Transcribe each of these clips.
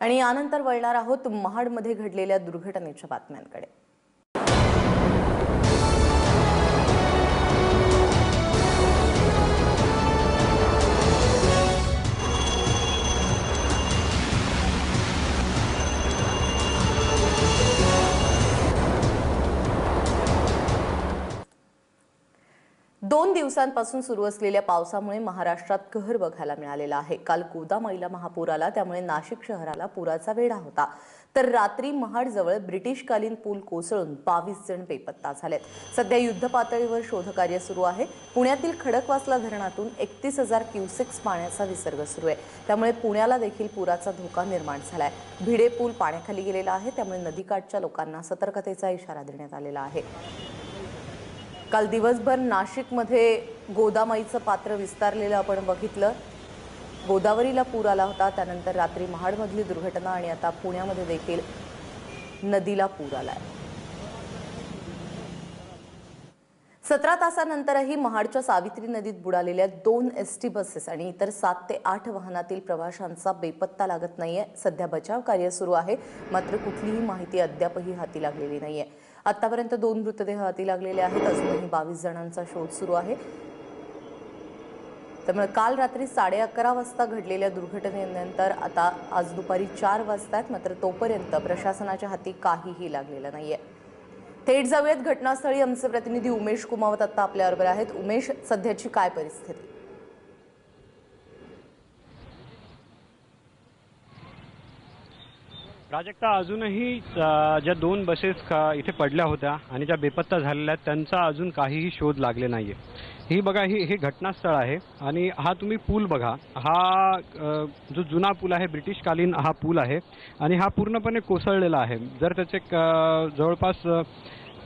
आणि यानंतर वळणार आहोत महाडमध्ये घडलेल्या दुर्घटनेच्या बातम्यांकडे. दोन दिवसांपासून सुरू असलेल्या पावसामुळे महाराष्ट्रात कहर बघायला मिळालेला आहे. काल गोदामाईला महापूर आला त्यामुळे नाशिक शहराला पुराचा वेढा होता. तर रात्री महाडजवळ ब्रिटिशकालीन पूल कोसळून बावीस जण बेपत्ता झालेत. सध्या युद्धपातळीवर शोधकार्य सुरू आहे. पुण्यातील खडकवासला धरणातून एकतीस हजार क्युसेक्स पाण्याचा विसर्ग सुरू आहे. त्यामुळे पुण्याला देखील पुराचा धोका निर्माण झालाय. भिडे पूल पाण्याखाली गेलेला आहे त्यामुळे नदीकाठच्या लोकांना सतर्कतेचा इशारा देण्यात आलेला आहे. काल दिवसभर नाशिकमध्ये गोदामाईचं पात्र विस्तारलेलं आपण बघितलं. गोदावरीला पूर आला होता त्यानंतर रात्री महाडमधली दुर्घटना आणि आता पुण्यामध्ये देखील नदीला पूर आलाय. सतरा तासानंतरही महाडच्या सावित्री नदीत बुडालेल्या दोन एस टी बसेस आणि इतर सात ते आठ वाहनातील प्रवाशांचा बेपत्ता लागत नाहीये. सध्या बचाव कार्य सुरू आहे मात्र कुठलीही माहिती अद्यापही हाती लागलेली नाहीये. आतापर्यंत दोन मृतदेह हाती लागलेले आहेत. अजूनही बावीस जणांचा शोध सुरू आहे. त्यामुळे काल रात्री साडे अकरा वाजता घडलेल्या दुर्घटनेनंतर आता आज दुपारी चार वाजतायत मात्र तोपर्यंत प्रशासनाच्या हाती काहीही लागलेलं नाहीये. थेट जाऊयात घटनास्थळी आमचे प्रतिनिधी उमेश कुमावत आता आपल्याबरोबर आहेत. उमेश सध्याची काय परिस्थिती? प्राजक्ता अजूनही ज्या दोन बसेस इथे पडल्या होत्या आणि ज्या बेपत्ता झालेल्या आहेत त्यांचा अजून काहीही शोध लागले नाहीये. ही बघा ही हे घटनास्थळ आहे आणि हा तुम्ही पूल बघा. हा जो जुना पूल आहे ब्रिटिशकालीन हा पूल आहे आणि हा पूर्णपणे कोसळलेला आहे. जर त्याचे क- जवळपास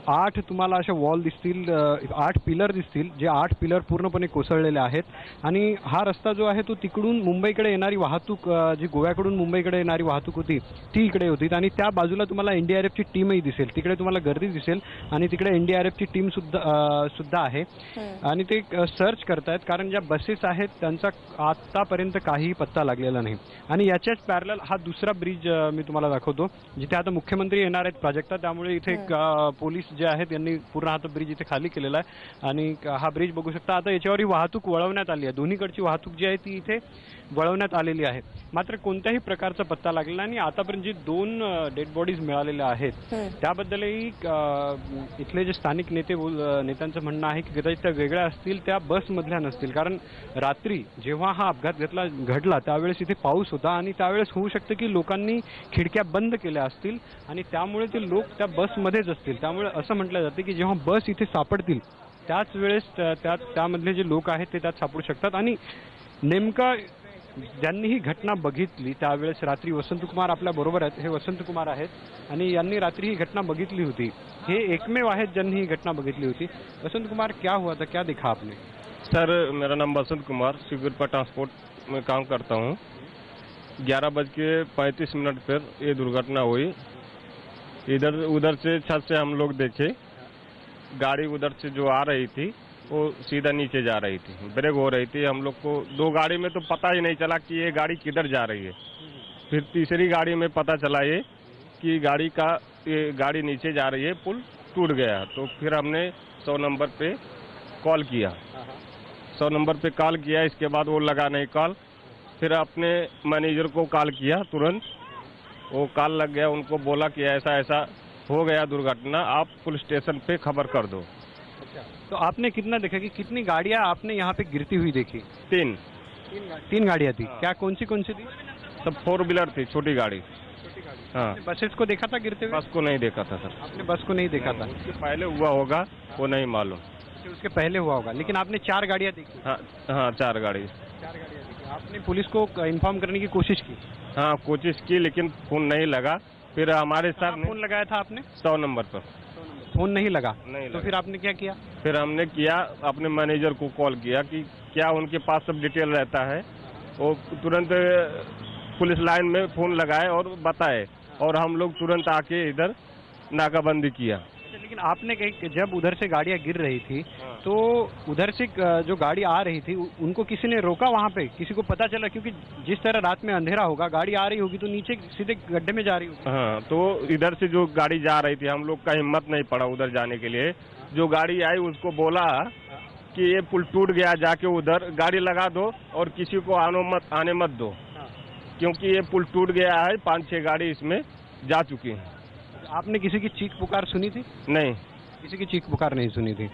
आठ तुम्हाला अशा वॉल दिसतील आठ पिलर दिसतील जे आठ पिलर पूर्णपणे कोसळलेले आहेत. आणि हा रस्ता जो आहे तो तिकडून मुंबईकडे येणारी वाहतूक जी गोव्याकडून मुंबईकडे येणारी वाहतूक होती ती इकडे होती. आणि त्या बाजूला तुम्हाला एनडीआरएफची टीमही दिसेल. तिकडे तुम्हाला गर्दी दिसेल. आणि तिकडे एनडीआरएफची टीम सुद्धा सुद्धा आहे. आणि ते सर्च करतायत. कारण ज्या बसेस आहेत त्यांचा आतापर्यंत काहीही पत्ता लागलेला नाही. आणि याच्याच पॅरल हा दुसरा ब्रिज मी तुम्हाला दाखवतो जिथे आता मुख्यमंत्री येणार आहेत प्राजक्ता त्यामुळे इथे एक, पोलीस जे आहेत यांनी पूर्ण हा ब्रिज इथे खाली केलेला आहे. आणि हा ब्रिज बघू शकता आता याच्यावर वाहतूक वळवण्यात आली आहे. दोन्हीकडची वाहतूक जी आहे ती इथे वळवण्यात आलेली आहे. मात्र कोणत्याही प्रकारचा पत्ता लागलेला नाही. आतापर्यंत जी दोन डेड बॉडीज मिळालेल्या आहेत त्याबद्दलही इथले जे स्थानिक नेते नेत्यांचं म्हणणं आहे की कदाचित त्या वेगळ्या असतील त्या बसमधल्या नसतील. कारण रात्री जेव्हा हा अपघात घेतला घडला त्यावेळेस इथे पाऊस होता आणि त्यावेळेस होऊ शकतं की लोकांनी खिडक्या बंद केल्या असतील आणि त्यामुळे ते लोक त्या बसमध्येच असतील. त्यामुळे असं म्हटलं जातं की जेव्हा बस इथे सापडतील त्याच वेळेस त्या त्यामधले जे लोक आहेत ते त्यात सापडू शकतात. आणि नेमका ज्यांनी ही घटना बघितली त्यावेळेस रात्री वसंतकुमार आपल्या बरोबर आहेत हे वसंतकुमार आहेत. आणि यांनी रात्री ही घटना बघितली होती. हे एकमेव आहेत ज्यांनी ही घटना बघितली होती. वसंतकुमार क्या हुआ था? क्या देखा आपने? सर मेरा नाम वसंत कुमार शिवपुर ट्रांसपोर्ट में काम करता हूँ। ग्यारह बज के पैंतीस मिनट पर ये दुर्घटना हुई। इधर, उधर से छत से हम लोग देखे। गाड़ी उधर से जो आ रही थी, वो सीधा नीचे जा रही थी। ब्रेक हो रही थी। हम लोग को दो गाड़ी में तो पता ही नहीं चला कि ये गाड़ी किधर जा रही है। फिर तीसरी गाड़ी में पता चला ये कि गाड़ी का, ये गाड़ी नीचे जा रही है, पुल टूट गया। तो फिर हमने सौ नंबर पे कॉल किया। सौ नंबर पे कॉल किया, इसके बाद वो लगा नहीं कॉल। फिर अपने मैनेजर को कॉल किया तुरंत। वो काल लग गया उनको बोला कि ऐसा ऐसा हो गया दुर्घटना आप पुलिस स्टेशन पे खबर कर दो। तो आपने कितना देखा कि कितनी गाड़ियाँ आपने यहाँ पे गिरती हुई देखी? तीन। तीन गाड़ियाँ। थी। क्या कौन सी कौन सी थी? सब फोर व्हीलर थी छोटी गाड़ी। हाँ। बसेस को देखा था गिरते हुए? बस को नहीं देखा था सर। आपने बस को नहीं देखा था? उसके पहले हुआ होगा वो नहीं मालूम। उसके पहले हुआ होगा लेकिन आपने चार गाड़ियाँ देखी? हाँ हाँ चार गाड़ी। चार गाड़ियाँ देखी। आपने पुलिस को इन्फॉर्म करने की कोशिश की? हाँ कोशिश की लेकिन फ़ोन नहीं लगा। फिर हमारे साथ फ़ोन लगाया था आपने? सौ नंबर पर। फ़ोन नहीं लगा? नहीं तो लगा। फिर आपने क्या किया? फिर हमने किया अपने मैनेजर को कॉल किया कि क्या उनके पास सब डिटेल रहता है। वो तुरंत पुलिस लाइन में फ़ोन लगाए और बताए। और हम लोग तुरंत आके इधर नाकाबंदी किया। लेकिन आपने कही जब उधर से गाड़ियाँ गिर रही थी हाँ। तो उधर से जो गाड़ी आ रही थी उनको किसी ने रोका वहाँ पे? किसी को पता चला? क्योंकि जिस तरह रात में अंधेरा होगा गाड़ी आ रही होगी तो नीचे सीधे गड्ढे में जा रही होगी। हाँ तो इधर से जो गाड़ी जा रही थी हम लोग का हिम्मत नहीं पड़ा उधर जाने के लिए। जो गाड़ी आई उसको बोला कि ये पुल टूट गया जाके उधर गाड़ी लगा दो और किसी को आनो मत आने मत दो। क्योंकि ये पुल टूट गया है पाँच छह गाड़ी इसमें जा चुकी हैं। आपने किसी की चीख पुकार सुनी थी? नहीं। किसी की चीख पुकार नहीं सुनी थी।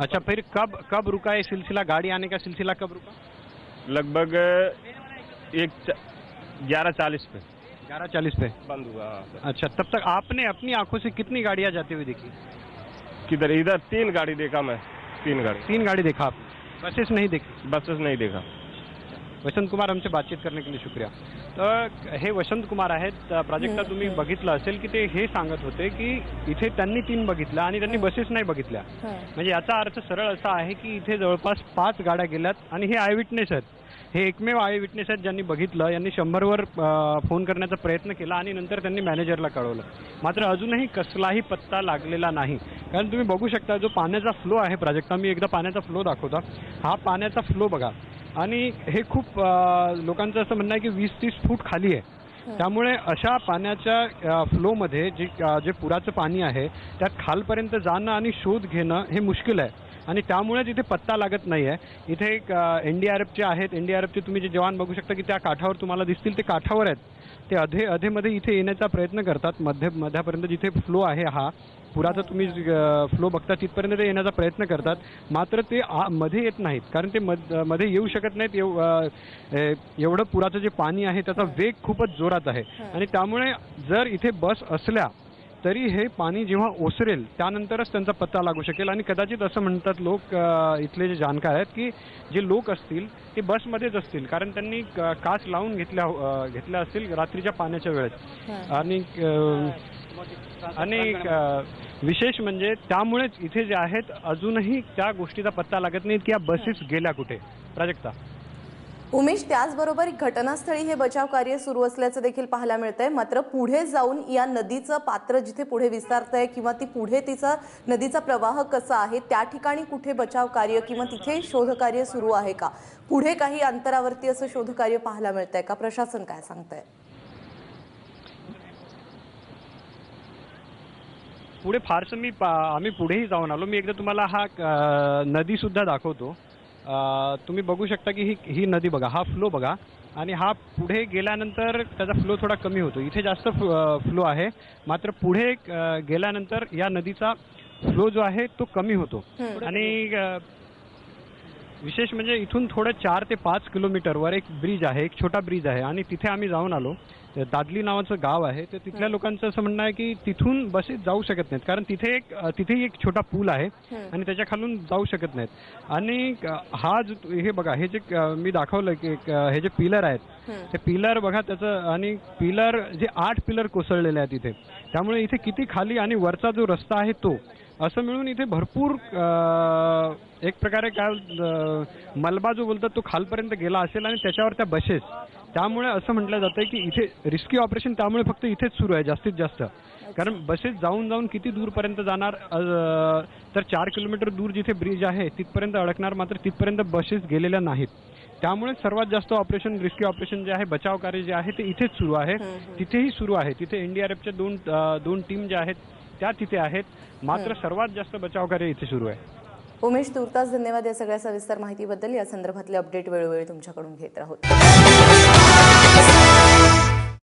अच्छा फिर कब कब रुका ये सिलसिला? गाड़ी आने का सिलसिला कब रुका? लगभग एक ग्यारह चालीस पे। ग्यारह चालीस पे? बंद हुआ हाँ, अच्छा तब तक आपने अपनी आँखों से कितनी गाड़ियाँ जाती हुई देखी? किधर? इधर तीन गाड़ी देखा मैं। तीन गाड़ी। तीन गाड़ी देखा आप बसेस नहीं देखी? बसेस नहीं देखा। वसंत कुमार हमसे बातचीत करने के लिए शुक्रिया। तर हे वसंत कुमार आहेत. प्राजक्ता तुम्ही बघितलं असेल की ते हे सांगत होते की इथे त्यांनी तीन बघितल्या आणि त्यांनी बसेस नाही बघितल्या. म्हणजे याचा अर्थ सरळ असा आहे की इथे जवळपास पाच गाड्या गेल्यात आणि हे आय विटनेस आहेत. हे एकमेव आय विटनेस आहेत ज्यांनी बघितलं यांनी शंभरवर फोन करण्याचा प्रयत्न केला आणि नंतर त्यांनी मॅनेजरला कळवलं. मात्र अजूनही कसलाही पत्ता लागलेला नाही. कारण तुम्ही बघू शकता जो पाण्याचा फ्लो आहे प्राजक्ता मी एकदा पाण्याचा फ्लो दाखवता. हा पाण्याचा फ्लो बघा. आणि हे खूप लोकांचं असं म्हणणं आहे की वीस तीस फूट खाली आहे. त्यामुळे अशा पाण्याच्या फ्लोमध्ये जे जे पुराचं पाणी आहे त्यात खालपर्यंत जाणं आणि शोध घेणं हे मुश्किल आहे. आणि त्यामुळेच इथे पत्ता लागत नाही आहे इथे एक एन डी आर एफचे आहेत. एन डी आर एफचे तुम्ही जे जवान बघू शकता की त्या काठावर तुम्हाला दिसतील ते काठावर आहेत. ते अधे अधेमध्ये इथे येण्याचा प्रयत्न करतात. मध्य मध्यापर्यंत जिथे फ्लो आहे हा पुराचा तुम्ही फ्लो बघता तिथपर्यंत ते येण्याचा प्रयत्न करतात. मात्र ते आ- मध्ये येत नाहीत. कारण ते मध- मध्ये येऊ शकत नाहीत. एव- एवढं पुराचं जे पाणी आहे त्याचा वेग खूपच जोरात आहे. आणि त्यामुळे जर इथे बस असल्या तरी हे पाणी जेव्हा ओसरेल त्यानंतरच त्यांचा पत्ता लागू शकेल. आणि कदाचित असं म्हणतात लोक इथले जे जाणकार आहेत की जे लोक असतील ते बसमध्येच असतील. कारण त्यांनी काच लावून घेतल्या घेतल्या असतील रात्रीच्या पाण्याच्या वेळेत. आणि आणि विशेष म्हणजे त्यामुळेच इथे जे आहेत अजूनही त्या गोष्टीचा पत्ता लागत नाहीत की या बसेस गेल्या कुठे. प्राजक्ता. उमेश त्याचबरोबर घटनास्थळी हे बचाव कार्य सुरू असल्याचं देखील पाहायला मिळतंय. मात्र पुढे जाऊन या नदीचं पात्र जिथे पुढे विस्तारतंय किंवा ती पुढे तिचा नदीचा प्रवाह कसा आहे त्या ठिकाणी कुठे बचाव कार्य किंवा तिथे शोधकार्य सुरू आहे का? पुढे काही अंतरावरती असं शोधकार्य पाहायला मिळतंय का? प्रशासन काय सांगतंय? पुढे फारसं मी आम्ही पुढेही जाऊन आलो. मी एकदा तुम्हाला हा नदीसुद्धा नदी सुद्धा दाखवतो. तुम्ही बघू शकता की ही ही नदी बघा हा फ्लो बघा. आणि हा पुढे गेल्यानंतर त्याचा फ्लो थोडा कमी होतो. इथे जास्त फ्लो आहे. मात्र पुढे गेल्यानंतर या नदीचा फ्लो जो आहे तो कमी होतो. आणि विशेष म्हणजे इथून थोडं चार ते पाच किलोमीटरवर एक ब्रिज आहे एक छोटा ब्रिज आहे. आणि तिथे आम्ही जाऊन आलो. दादली नावाचं गाव आहे तर तिथल्या लोकांचं असं म्हणणं आहे की तिथून बसेस जाऊ शकत नाहीत. कारण तिथे एक तिथेही एक छोटा पूल आहे आणि त्याच्या खालून जाऊ शकत नाहीत. आणि हा जो हे बघा हे जे मी दाखवलं की हे जे पिलर आहेत ते पिलर बघा त्याचं आणि पिलर जे आठ पिलर कोसळलेले आहेत इथे. त्यामुळे इथे किती खाली आणि वरचा जो रस्ता आहे तो असं मिळून इथे भरपूर एक प्रकारे काय मलबा जो बोलतात तो खालपर्यंत गेला असेल आणि त्याच्यावर त्या बसेस. त्यामुळे असं म्हटलं जातं की इथे रिस्क्यू ऑपरेशन त्यामुळे फक्त इथेच सुरू आहे जास्तीत जास्त. कारण बसेस जाऊन जाऊन किती दूरपर्यंत जाणार तर चार किलोमीटर दूर जिथे ब्रिज आहे तिथपर्यंत अडकणार मात्र तिथपर्यंत बसेस गेलेल्या नाहीत. त्यामुळे सर्वात जास्त ऑपरेशन रिस्क्यू ऑपरेशन जे आहे बचाव कार्य जे आहे ते इथेच सुरू आहे. तिथेही सुरू आहे. तिथे एनडीआरएफच्या दोन दोन टीम ज्या आहेत त्या तिथे आहेत. मात्र सर्वात जास्त बचाव कार्य इथे सुरू आहे. उमेश तुर्तास धन्यवाद या सगळ्या सविस्तर माहितीबद्दल. या संदर्भातले अपडेट वेळोवेळी तुमच्याकडून घेत राहू.